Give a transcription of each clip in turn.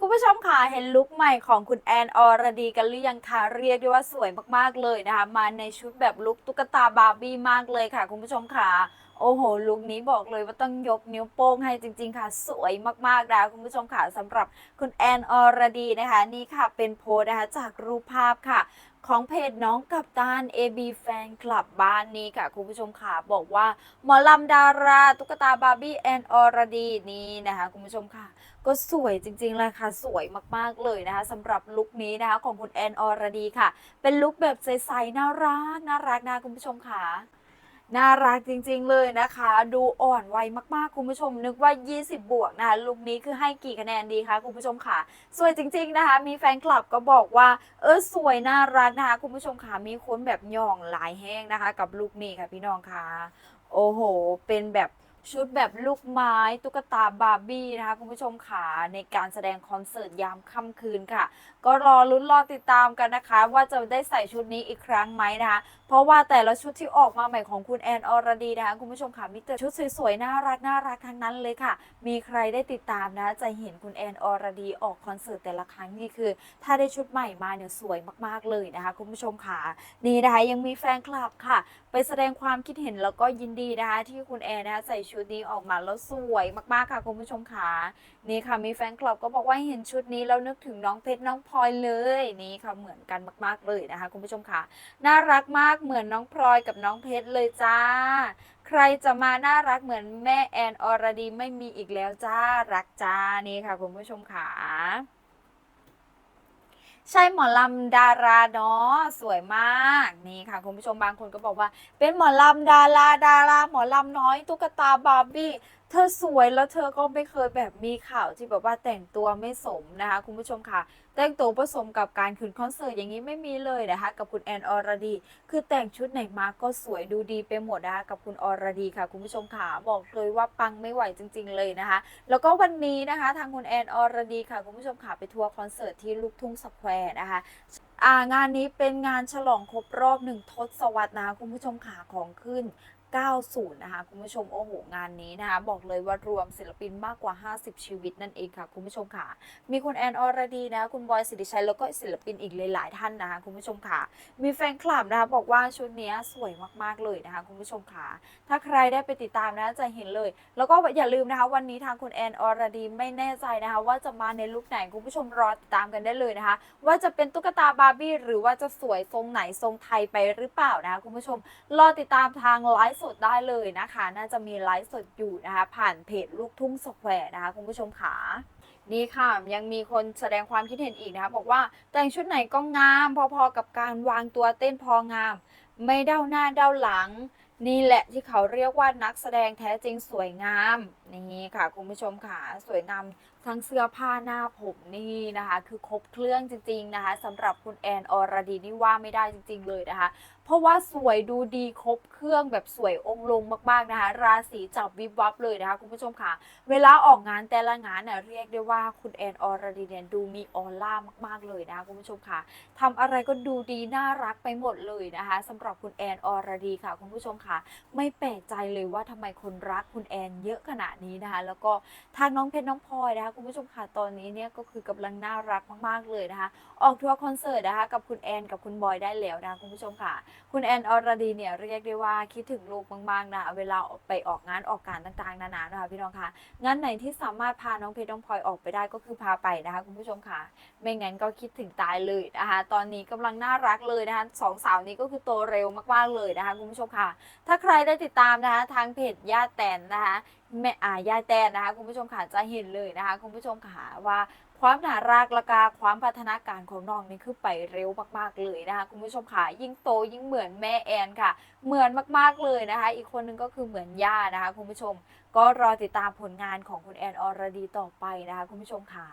คุณผู้ชมค่ะเห็นลุคใหม่ของคุณแอนอรดีกันหรือยังคะเรียกได้ว่าสวยมากๆเลยนะคะ มาในชุดแบบลุคตุ๊กตาบาร์บี้มากเลยค่ะ คุณผู้ชมค่ะ โอ้โห ลุคนี้บอกเลยว่าต้องยกนิ้วโป้งให้จริง ๆ ค่ะ สวยมากๆนะคุณผู้ชมค่ะสำหรับคุณแอนอรดีนะคะ นี่ค่ะเป็นโพสนะคะจากรูปภาพค่ะ ของเพจน้องกับตาน AB Fan Club บ้านนี้ค่ะ คุณผู้ชมค่ะบอกว่า หมอลำดาราตุ๊กตาบาร์บี้แอนอรดีนี่นะคะ คุณผู้ชมค่ะ ก็สวยจริงๆเลยค่ะ สวยมากๆเลยนะคะสำหรับลุคนี้นะคะของคุณแอนอรดีค่ะ เป็นลุคแบบใสๆน่ารักน่ารักนะคุณผู้ชมค่ะ น่ารักจริงๆเลยนะคะ ดูอ่อนวัยมากๆ คุณผู้ชมนึกว่า 20 บวกนะคะลุคนี้คือให้กี่คะแนนดีคะคุณผู้ชมค่ะ สวยจริงๆนะคะ มีแฟนคลับก็บอกว่าเออสวยน่ารักนะคะ คุณผู้ชมค่ะ มีคนแบบย่องหลายแห้งนะคะ กับลุคนี้ค่ะพี่น้องค่ะ โอ้โห เป็นแบบชุดแบบลูกไม้ตุ๊กตาบาร์บี้นะคะ คุณผู้ชมค่ะในการแสดงคอนเสิร์ตยามค่ำคืนค่ะ ก็รอลุ้นรอติดตามกันนะคะ ว่าจะได้ใส่ชุดนี้อีกครั้งไหมนะคะ เพราะว่าแต่ละชุดที่ออกมาใหม่ของคุณแอนอรดีนะคะคุณผู้ชมค่ะมีแต่ชุดสวยๆน่ารักน่ารักทั้งนั้นเลยค่ะ มีใครได้ติดตามนะ จะเห็นคุณแอนอรดีออกคอนเสิร์ตแต่ละครั้งนี่คือ ถ้าได้ชุดใหม่มาเนี่ยสวยมากๆเลยนะคะ คุณผู้ชมค่ะนี่นะคะยังมีแฟนคลับค่ะ ไปแสดงความคิดเห็นแล้วก็ยินดีนะคะที่คุณแอนนะคะใส่ชุดนี้ออกมาแล้วสวยมากๆค่ะคุณผู้ชมค่ะนี่ค่ะมีแฟนคลับก็บอกว่าเห็นชุดนี้แล้วนึกถึงน้องเพชรน้องพลอยเลยนี่ค่ะเหมือนกันมาก ๆเลยนะคะ คุณผู้ชมค่ะน่ารักมากเหมือนน้องพลอยกับน้องเพชรเลยจ้า ใครจะมาน่ารักเหมือนแม่แอนอรดีไม่มีอีกแล้วจ้ารักจ้านี่ค่ะคุณผู้ชมค่ะใช่หมอลำดาราเนาะสวยมากนี่ค่ะคุณผู้ชมบางคนก็บอกว่า เป็นหมอลำดาราดาราหมอลำน้อยตุ๊กตาบาร์บี้ เธอสวยแล้วเธอก็ไม่เคยแบบมีข่าวที่แบบว่าแต่งตัวไม่สมนะคะคุณผู้ชมค่ะ แต่งตัวผสมกับการขึ้นคอนเสิร์ตอย่างนี้ไม่มีเลยนะคะกับคุณแอนอรดี คือแต่งชุดไหนมาก็สวยดูดีไปหมดนะคะกับคุณอรดีค่ะ คุณผู้ชมค่ะบอกเลยว่าปังไม่ไหวจริง ๆ เลยนะคะ แล้วก็วันนี้นะคะทางคุณแอนอรดีค่ะคุณผู้ชมค่ะไปทัวร์คอนเสิร์ตที่ลูกทุ่งสแควร์นะคะงานนี้เป็นงานฉลองครบรอบหนึ่งทศวรรษนะคะคุณผู้ชมค่ะของขึ้น 90 นะคะ คุณผู้ชมโอ้โหงานนี้นะคะ บอกเลยว่ารวมศิลปินมากกว่า 50 ชีวิตนั่นเองค่ะ คุณผู้ชมค่ะ มีคุณแอนอรดีนะคุณบอยสิริชัยแล้วก็ศิลปินอีกหลายๆท่านนะคะ คุณผู้ชมค่ะ มีแฟนคลับนะคะบอกว่าชุดนี้สวยมากๆเลยนะคะ คุณผู้ชมค่ะ ถ้าใครได้ไปติดตามนะจะเห็นเลย แล้วก็อย่าลืมนะคะ วันนี้ทางคุณแอนอรดีไม่แน่ใจนะคะ ว่าจะมาในลุคไหนคุณผู้ชมรอติดตามกันได้เลยนะคะ ว่าจะเป็นตุ๊กตาบาร์บี้หรือว่าจะสวยทรงไหนทรงไทยไปหรือเปล่านะคะคุณผู้ชมรอติดตามทางไลฟ์สดได้เลยนะคะ น่าจะมีไลฟ์สดอยู่นะคะ ผ่านเพจลูกทุ่งสแควร์นะคะคุณผู้ชมขานี่ค่ะยังมีคนแสดงความคิดเห็นอีกนะคะบอกว่าแต่งชุดไหนก็งาม พอๆกับการวางตัวเต้นพองาม ไม่เด้าหน้าเด้าหลัง นี่แหละที่เขาเรียกว่านักแสดงแท้จริงสวยงาม นี่ค่ะคุณผู้ชมค่ะสวยงามทั้งเสื้อผ้าหน้าผมนี่นะคะ คือครบเครื่องจริง ๆนะคะสำหรับคุณแอนอรดีนี่ว่าไม่ได้จริง ๆ เลยนะคะ เพราะว่าสวยดูดีครบเครื่องแบบสวยองค์ลงมากๆนะคะ ราศีจับวิบวับเลยนะคะคุณผู้ชมค่ะ เวลาออกงานแต่ละงานเนี่ยเรียกได้ว่าคุณแอนอรดีเนี่ยดูมีออร่ามากๆเลยนะคะคุณผู้ชมค่ะทำอะไรก็ดูดีน่ารักไปหมดเลยนะคะสำหรับคุณแอนอรดีค่ะ คุณผู้ชมค่ะ ไม่แปลกใจเลยว่าทำไมคนรักคุณแอนเยอะขนาดนี้นะคะแล้วก็ทางน้องเพชรน้องพลอยนะคะคุณผู้ชมค่ะตอนนี้เนี่ยก็คือกำลังน่ารักมากๆเลยนะคะ ออกทัวร์คอนเสิร์ตนะคะกับคุณแอนกับคุณบอยได้แล้วนะคะคุณผู้ชมค่ะ คุณแอนอรดีเนี่ยเรียกได้ว่าคิดถึงลูกมากๆนะเวลาไปออกงานออกการต่างๆนานานะคะพี่น้องค่ะงานไหนที่สามารถพาน้องเพชรน้องพลอยออกไปได้ก็คือพาไปนะคะคุณผู้ชมค่ะ ไม่งั้นก็คิดถึงตายเลยนะคะตอนนี้กำลังน่ารักเลยนะคะสองสาวนี้ก็คือโตเร็วมากๆเลยนะคะคุณผู้ชมค่ะ ถ้าใครได้ติดตามนะคะทางเพจย่าแตนนะคะ แม่อาย่าแตนนะคะคุณผู้ชมค่ะจะเห็นเลยนะคะคุณผู้ชมค่ะว่าความน่ารักละกาความพัฒนาการของน้องนี่คือไปเร็วมากๆเลยนะคะคุณผู้ชมค่ะยิ่งโตยิ่งเหมือนแม่แอนค่ะ เหมือนมากๆเลยนะคะ อีกคนนึงก็คือเหมือนย่านะคะคุณผู้ชม ก็รอติดตามผลงานของคุณแอนอรดีต่อไปนะคะคุณผู้ชมค่ะ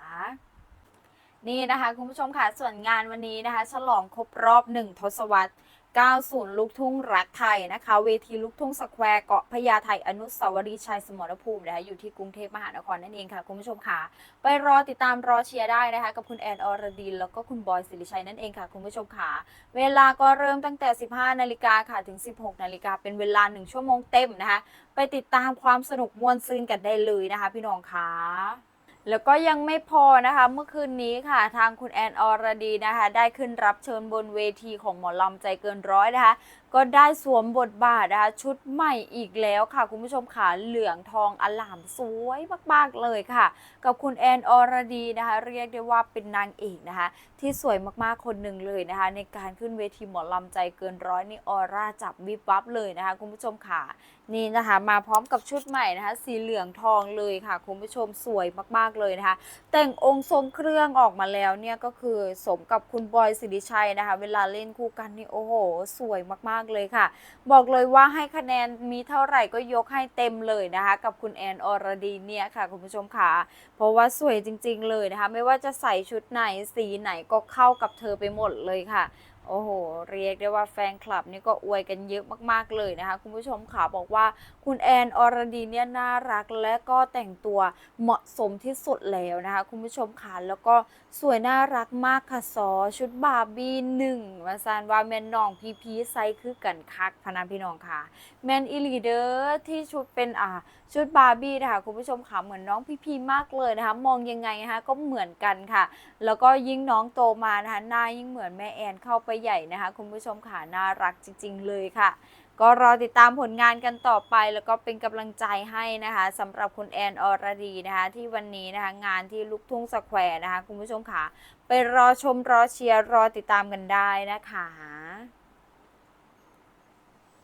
นี่นะคะคุณผู้ชมค่ะส่วนงานวันนี้นะคะ ฉลองครบรอบหนึ่งทศวรรษ 90 ลูกทุ่งรักไทยนะคะ เวทีลูกทุ่งสแควร์เกาะพญาไทอนุสาวรีย์ชัยสมรภูมินะคะอยู่ที่กรุงเทพมหานครนั่นเองค่ะ คุณผู้ชมค่ะ ไปรอติดตามรอเชียร์ได้นะคะ กับคุณแอนอรดีนแล้วก็คุณบอยสิริชัยนั่นเองค่ะ คุณผู้ชมค่ะ เวลาก็เริ่มตั้งแต่ 15 นาฬิกาค่ะถึง 16 นาฬิกาเป็นเวลา 1 ชั่วโมงเต็มนะคะ ไปติดตามความสนุกมวลซืนกันได้เลยนะคะ พี่น้องค่ะ แล้วก็ยังไม่พอนะคะเมื่อคืนนี้ค่ะ ทางคุณแอนอรดีนะคะ ได้ขึ้นรับเชิญบนเวทีของหมอลำใจเกินร้อยนะคะ ก็ได้สวมบทบาทนะคะ ชุดใหม่อีกแล้วค่ะ คุณผู้ชมค่ะเหลืองทองอลามสวยมากๆเลยค่ะ กับคุณแอนอรดีนะคะ เรียกได้ว่าเป็นนางเอกนะคะ ที่สวยมากๆคนหนึ่งเลยนะคะ ในการขึ้นเวทีหมอลำใจเกินร้อยนี่ออร่าจับวิบวับเลยนะคะ คุณผู้ชมค่ะ นี่นะคะมาพร้อมกับชุดใหม่นะคะ สีเหลืองทองเลยค่ะคุณผู้ชมสวยมากๆเลยนะคะ แต่งองค์ทรงเครื่องออกมาแล้วเนี่ยก็คือสมกับคุณบอยสิริชัยนะคะ เวลาเล่นคู่กันนี่โอ้โห สวยมากๆเลยค่ะ บอกเลยว่าให้คะแนนมีเท่าไหร่ก็ยกให้เต็มเลยนะคะ กับคุณแอนอรดีเนี่ยค่ะคุณผู้ชมค่ะ เพราะว่าสวยจริง ๆ เลยนะคะ ไม่ว่าจะใส่ชุดไหนสีไหนก็เข้ากับเธอไปหมดเลยค่ะ โอ้โห เรียกได้ว่าแฟนคลับนี่ก็อวยกันเยอะมากๆเลยนะคะ คุณผู้ชมค่ะบอกว่าคุณแอนอรดีเนี่ยน่ารักและก็แต่งตัวเหมาะสมที่สุดแล้วนะคะ คุณผู้ชมค่ะแล้วก็สวยน่ารักมากค่ะซอชุดบาร์บี้หนึ่งมาซานว่าแมนน้องพีพีไซคือกันคักพนันพี่น้องค่ะ แมนอีลีเดอร์ที่ชุดเป็นอ่าชุดบาร์บี้นะคะคุณผู้ชมค่ะเหมือนน้องพีพีมากเลยนะคะ มองยังไงนะคะก็เหมือนกันค่ะ แล้วก็ยิ่งน้องโตมานะคะหน้ายิ่งเหมือนแม่แอนเข้าไปใหญ่นะคะ คุณผู้ชมค่ะน่ารักจริง ๆ เลยค่ะ ก็รอติดตามผลงานกันต่อไปแล้วก็เป็นกำลังใจให้นะคะสำหรับคุณแอนอรดีนะคะที่วันนี้นะคะงานที่ลุกทุ่งสแควร์นะคะ คุณผู้ชมค่ะ ไปรอชมรอเชียร์รอติดตามกันได้นะคะ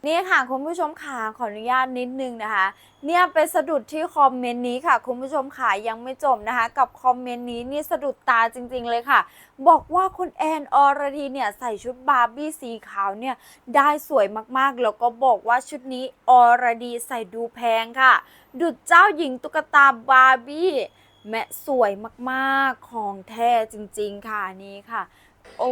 นี่ค่ะคุณผู้ชมค่ะขออนุญาตนิดนึงนะคะ เนี่ยไปสะดุดที่คอมเมนต์นี้ค่ะ คุณผู้ชมค่ะยังไม่จบนะคะ กับคอมเมนต์นี้นี่สะดุดตาจริง ๆ เลยค่ะ บอกว่าคุณแอนอรดีเนี่ยใส่ชุดบาร์บี้สีขาวเนี่ยได้สวยมากๆ แล้วก็บอกว่าชุดนี้อรดีใส่ดูแพงค่ะ ดุจเจ้าหญิงตุ๊กตาบาร์บี้แม่สวยมากๆของแท้จริง ๆ ค่ะนี่ค่ะโอ้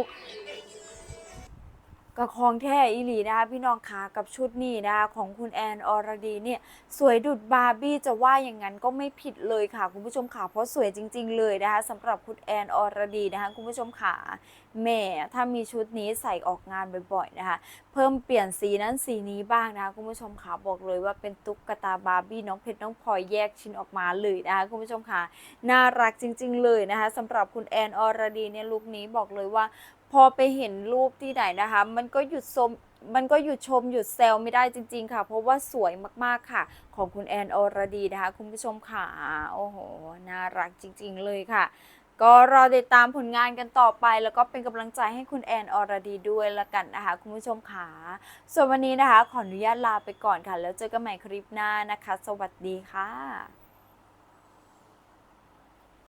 กระคองแท้อีหลีนะคะพี่น้องคะกับชุดนี้นะคะของคุณแอนอรดีเนี่ยสวยดุดบาร์บี้จะว่าอย่างนั้นก็ไม่ผิดเลยค่ะ คุณผู้ชมค่ะเพราะสวยจริง ๆ เลยนะคะสำหรับคุณแอนอรดีนะคะคุณผู้ชมค่ะแหม่ถ้ามีชุดนี้ใส่ออกงานบ่อยๆนะคะ เพิ่มเปลี่ยนสีนั้นสีนี้บ้างนะคะคุณผู้ชมค่ะบอกเลยว่าเป็นตุ๊กตาบาร์บี้น้องเพชรน้องพลอยแยกชิ้นออกมาเลยนะคะคุณผู้ชมค่ะน่ารักจริง ๆ เลยนะคะสำหรับคุณแอนอรดีเนี่ยลุคนี้บอกเลยว่า พอไปเห็นรูปที่ไหนนะคะ มันก็หยุดชมมันก็หยุดชมหยุดแซวไม่ได้จริง ๆ ค่ะ เพราะว่าสวยมากๆค่ะ ของคุณแอนอรดีนะคะ คุณผู้ชมค่ะโอ้โหน่ารักจริง ๆ เลยค่ะ ก็รอติดตามผลงานกันต่อไป แล้วก็เป็นกำลังใจให้คุณแอนอรดีด้วยละกันนะคะ คุณผู้ชมค่ะส่วนวันนี้นะคะ ขออนุญาตลาไปก่อนค่ะ แล้วเจอกันใหม่คลิปหน้านะคะ สวัสดีค่ะ